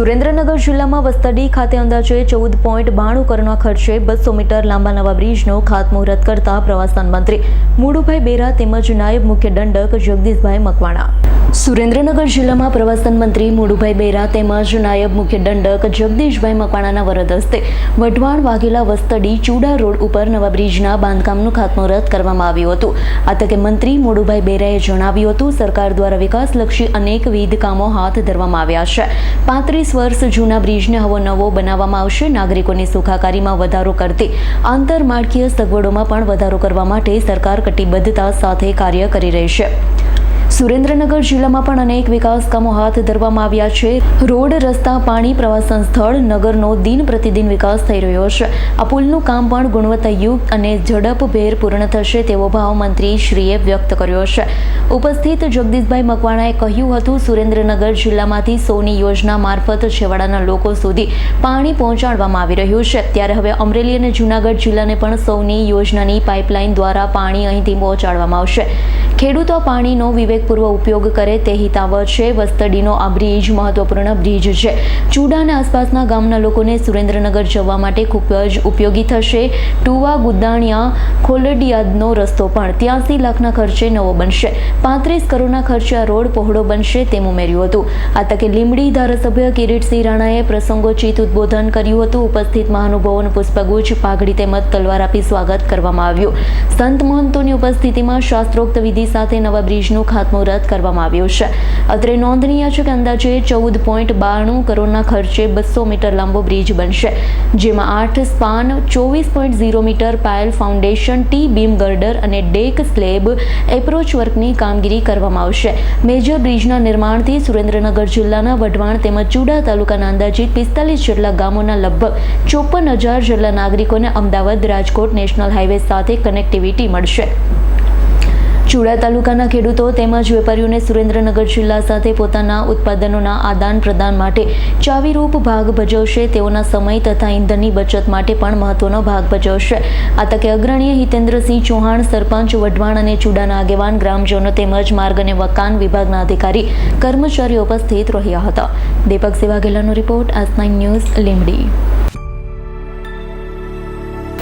સુરેન્દ્રનગર જિલ્લામાં વસ્તડી ખાતે અંદાજે ચૌદ પોઈન્ટ બાણું કરોડના ખર્ચે બસો મીટર લાંબા નવા બ્રિજનો ખાતમુહૂર્ત કરતા પ્રવાસન મંત્રી મુડુભાઈ બેરા તેમજ નાયબ મુખ્ય દંડક જગદીશભાઈ મકવાણા. સુરેન્દ્રનગર જિલ્લામાં પ્રવાસન મંત્રી મુડુભાઈ બેરા તેમજ નાયબ મુખ્ય દંડક જગદીશભાઈ મકવાણાના વરદ હસ્તે વઢવાણ વાઘેલા વસ્તડી ચુડા રોડ ઉપર નવા બ્રિજના બાંધકામનું ખાતમુહૂર્ત કરવામાં આવ્યું હતું. આ તકે મંત્રી મુડુભાઈ બેરાએ જણાવ્યું હતું, સરકાર દ્વારા વિકાસલક્ષી અનેકવિધ કામો હાથ ધરવામાં આવ્યા છે. પાંત્રીસ વર્ષ જૂના બ્રિજને હવે નવો બનાવવામાં આવશે. નાગરિકોની સુખાકારીમાં વધારો કરતી આંતરમાળખીય સગવડોમાં પણ વધારો કરવા માટે સરકાર કટિબદ્ધતા સાથે કાર્ય કરી રહી છે. સુરેન્દ્રનગર જિલ્લામાં પણ અનેક વિકાસ કામો હાથ ધરવામાં આવ્યા છે. રોડ, રસ્તા, પાણી, પ્રવાસન સ્થળ, નગરનો દિન પ્રતિદિન વિકાસ થઈ રહ્યો છે. આ પુલનું કામ પણ ગુણવત્તાયુક્ત અને ઝડપભેર પૂર્ણ થશે તેવો ભાવ મંત્રી શ્રીએ વ્યક્ત કર્યો છે. ઉપસ્થિત જગદીશભાઈ મકવાણાએ કહ્યું હતું, સુરેન્દ્રનગર જિલ્લામાંથી સોની યોજના મારફત છેવાડાના લોકો સુધી પાણી પહોંચાડવામાં આવી રહ્યું છે. ત્યારે હવે અમરેલી અને જૂનાગઢ જિલ્લાને પણ સૌની યોજનાની પાઇપલાઇન દ્વારા પાણી અહીંથી પહોંચાડવામાં આવશે. ખેડૂતો પાણીનો વિવેકપૂર્વક ઉપયોગ કરે તે હિતાવહ છે. વસ્તડીનો આ બ્રિજ મહત્વપૂર્ણ બ્રિજ છે. ચૂડા અને આસપાસના ગામના લોકોને સુરેન્દ્રનગર જવા માટે ખૂબ જ ઉપયોગી થશે. ટુવા, ગુદાણિયા, ખોલડિયાદનો રસ્તો પણ ત્યાંસી લાખના ખર્ચે નવો બનશે. પાંત્રીસ કરોડના ખર્ચે આ રોડ પહોળો બનશે તેમ ઉમેર્યું હતું. આ તકે લીંબડી ધારાસભ્ય કિરીટસિંહ રાણાએ પ્રસંગોચિત ઉદબોધન કર્યું હતું. ઉપસ્થિત મહાનુભાવોનું પુષ્પગુચ્છ, પાઘડી તેમજ તલવાર આપી સ્વાગત કરવામાં આવ્યું. સંત મહંતોની ઉપસ્થિતિમાં શાસ્ત્રોક્ત વિધિ સાથે નવા બ્રિજનું ખાતમુહૂર્ત કરવામાં આવ્યું છે. અત્રે નોંધનીય છે કે અંદાજે ચૌદ પોઈન્ટ બાણું કરોડના ખર્ચે બસો મીટર લાંબો બ્રિજ બનશે, જેમાં આઠ સ્પાન, ચોવીસ point zero metre pile foundation, T beam girder અને ડેક સ્લેબ એપ્રોચ વર્કની કામગીરી કરવામાં આવશે. મેજર બ્રિજના નિર્માણથી સુરેન્દ્રનગર જિલ્લાના વઢવાણ તેમજ ચુડા તાલુકાના અંદાજિત પિસ્તાલીસ જેટલા ગામોના લગભગ ચોપન હજાર જેટલા નાગરિકોને અમદાવાદ રાજકોટ નેશનલ હાઈવે સાથે કનેક્ટિવિટી મળશે. ચૂડા તાલુકાના ખેડૂતો તેમજ વેપારીઓને સુરેન્દ્રનગર જિલ્લા સાથે પોતાના ઉત્પાદનોના આદાન પ્રદાન માટે ચાવીરૂપ ભાગ ભજવશે. તેઓના સમય તથા ઈંધણની બચત માટે પણ મહત્વનો ભાગ ભજવશે. આ તકે અગ્રણીય હિતેન્દ્રસિંહ ચૌહાણ, સરપંચ વઢવાણ અને ચૂડાના આગેવાન ગ્રામજનો તેમજ માર્ગ અને વકાન વિભાગના અધિકારી, કર્મચારીઓ ઉપસ્થિત રહ્યા હતા. દીપક સેવાગેલાનો રિપોર્ટ આસ નાઇન ન્યૂઝ લીંબડી.